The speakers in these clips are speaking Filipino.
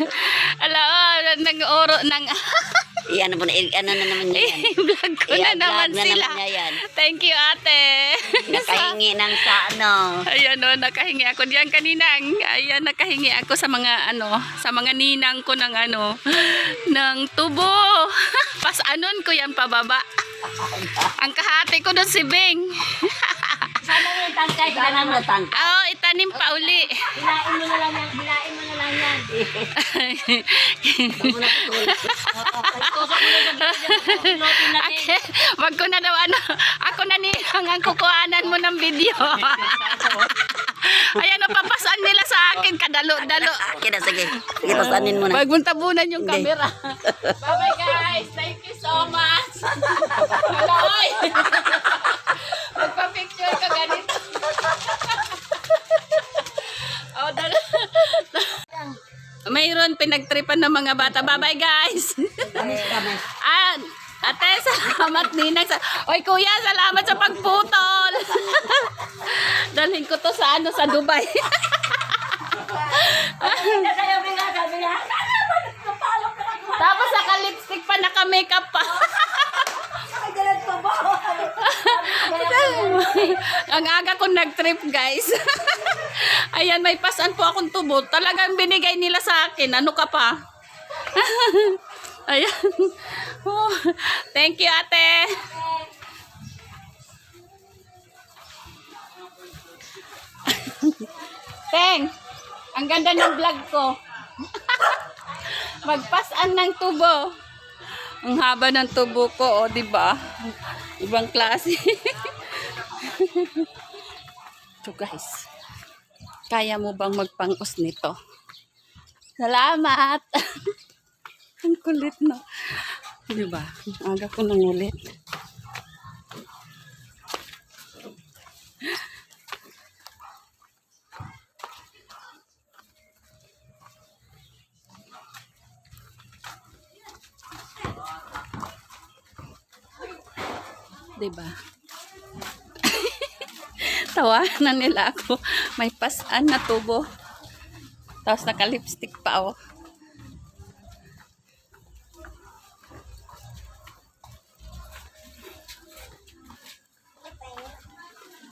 Hello, nang oro ng Iyan mo na, ano na naman niya yan. vlog ko na I-vlog naman na sila. naman niya yan. Thank you, ate. Nakahingi ng sa ano. Ayan o, nakahingi ako diyan kaninang. Ayan, nakahingi ako sa mga ano, sa mga ninang ko ng ano, ng tubo. Pasanon ko yan pababa. Ang kahati ko doon si Bing. Sana mo yung tangkay, sana mo tangkay. Oo, oh, itanim pa uli. Hilain mo na lang hilain mo na lang yan. Huwag wag ko na daw ano, ako na ninang ang kukuhanan mo ng video. Ayan papasan nila sa akin, kadalo-dalo. Akin na, sige. Sige, pasanin mo na. Wag mong tabunan yung Hindi. camera. Bye-bye guys. Thank you so much. Hello. Magpa-picture ka ganito. oh, dala. Mayroon pinagtripan ng mga bata. Bye-bye guys. ah, ate, salamat ninang. Sa... Oy kuya, salamat sa pagputol. Dalhin ko to sa ano sa Dubai. Tapos naka-lipstick pa, naka-makeup pa. Ang aga kong nag-trip, guys. Ayan, may pasan po akong tubo. Talagang binigay nila sa akin. Ano ka pa? Ayan. Oh, thank you, ate. Teng, ang ganda ng vlog ko. Magpasan ng tubo. Ang haba ng tubo ko, oh, di ba? Ibang klase. so guys, kaya mo bang magpangos nito? Salamat! Ang kulit no. Di ba? Aga ko nang ulit. Di ba? Tawanan nila ako. May pasan na tubo. Tapos naka-lipstick pa oh. ako.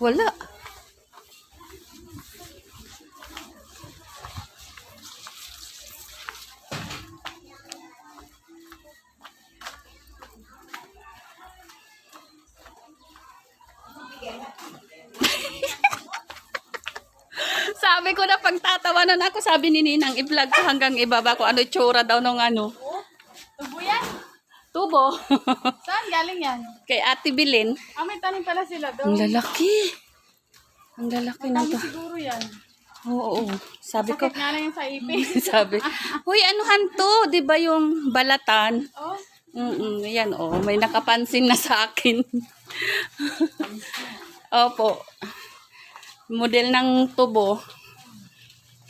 Wala. Sabi ko na pagtatawanan ako, sabi ni Ninang, i-vlog ko hanggang ibaba ko ano itsura daw nung ano. Tubo yan? Tubo. Saan galing yan? Kay Ate Bilin. Ah, may tanim pala sila Ang doon. lalaki. Ang lalaki na to. siguro yan. Oo, oo. Sabi ko, Sakit nga lang yung sa ipin. sabi, Uy, anuhan to? Di ba yung balatan? oh, Mm yan, oh. May nakapansin na sa akin. Opo. Model ng tubo.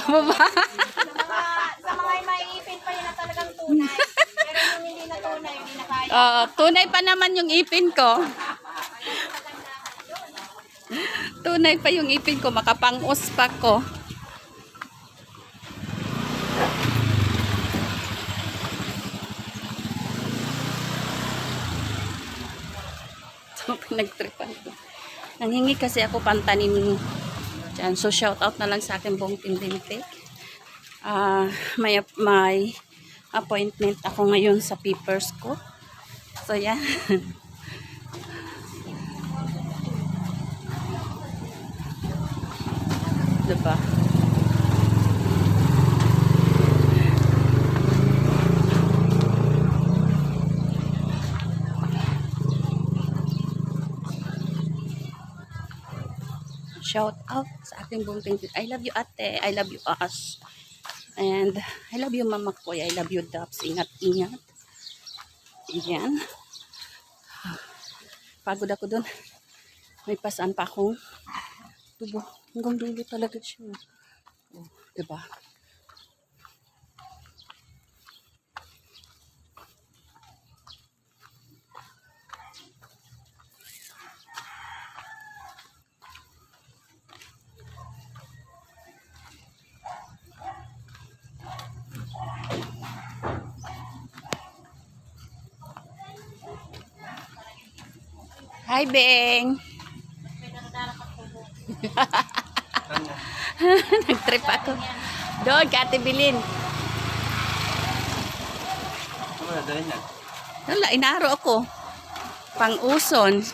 tubo eh. Tubo ba? sa mga may ipin pa yun na talagang tunay. Pero yung hindi na tunay, hindi na kaya. Oo, tunay pa naman yung ipin ko. Tunay pa yung ipin ko, makapangos pa ko. So, pinagtripan ko. Nanghingi kasi ako pantanin dyan. So, shout out na lang sa akin buong Tindintik. ah may, may appointment ako ngayon sa papers ko. So, yan. diba? Shout out sa ating buong pintin. I love you ate. I love you us. And I love you mama ko. I love you Daps. Ingat, ingat. Ayan. Pagod ako dun. May pasaan pa akong tubo. Hanggang dulo talaga siya. Oh, diba? Hi, Beng! Nag-trip ako. Doon, Kate Bilin. Na, dali na. Wala, inaro ako. Pang-uson.